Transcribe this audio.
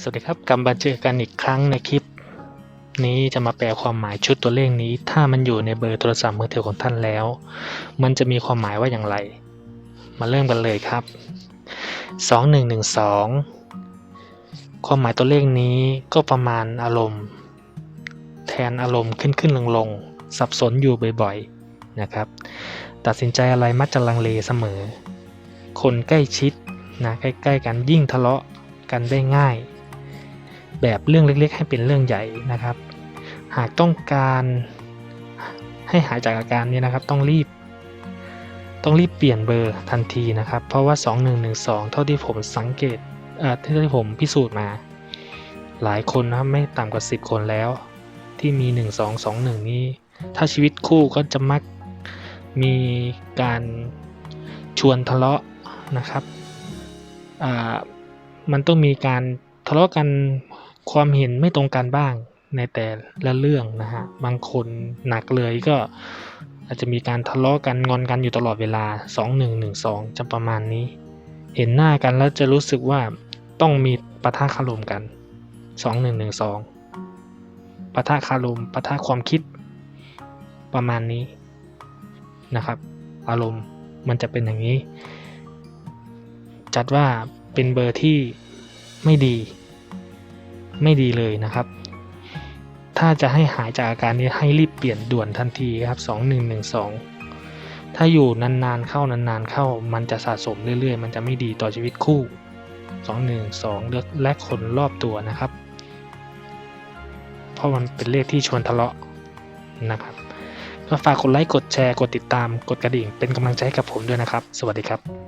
สวัสดีครับกลับมาเจอกันอีกครั้งในคลิป นี้จะมาแปลความหมายชุดตัวเลขนี้ ถ้ามันอยู่ในเบอร์โทรศัพท์มือถือของท่านแล้ว มันจะมีความหมายว่าอย่างไร มาเริ่มกันเลยครับ 2112 ความหมายตัวเลขนี้ก็ประมาณอารมณ์ แทนอารมณ์ขึ้นขึ้นลงลงสับสนอยู่บ่อยๆนะครับ ตัดสินใจอะไรมักจะลังเลเสมอ คนใกล้ชิดนะใกล้ๆกันยิ่งทะเลาะกันได้ง่าย แบบเรื่องเล็ก ๆ ให้เป็นเรื่องใหญ่นะครับ หากต้องการให้หายจากอาการนี้นะครับต้องรีบ ต้องรีบเปลี่ยนเบอร์ทันทีนะครับ เพราะว่า 2112 เท่าที่ผมสังเกตเอ่อเท่าที่ผมพิสูจน์มา หลายคนนะครับไม่ต่ำกว่า 10 คนแล้ว ที่มี 1221 นี้ ถ้าชีวิตคู่ก็จะมักมีการชวนทะเลาะนะครับอ่ามันต้องมีการทะเลาะกัน ความเห็นไม่ตรงกันบ้างในแต่ละเรื่องนะฮะ บางคนหนักเลยก็อาจจะมีการทะเลาะกันงอนกันอยู่ตลอดเวลา 2112 จะประมาณนี้ เห็นหน้ากันแล้วจะรู้สึกว่าต้องมีปะทะคารมกัน 2112ปะทะคารมปะทะความคิดประมาณนี้นะครับ อารมณ์มันจะเป็นอย่างนี้ จัดว่าเป็นเบอร์ที่ไม่ดี ไม่ดีเลยนะครับ ถ้าจะให้หายจากอาการนี้ให้รีบเปลี่ยนด่วนทันทีครับ 2112 ถ้าอยู่นานๆเข้านานๆเข้า มันจะสะสมเรื่อยๆ มันจะไม่ดีต่อชีวิตคู่ 212เลือกและคนรอบตัวนะครับ เพราะมันเป็นเลขที่ชวนทะเลาะนะครับก็ฝากกดไลค์ กดแชร์ กดติดตาม กดกระดิ่ง เป็นกำลังใจให้กับผมด้วยนะครับ สวัสดีครับ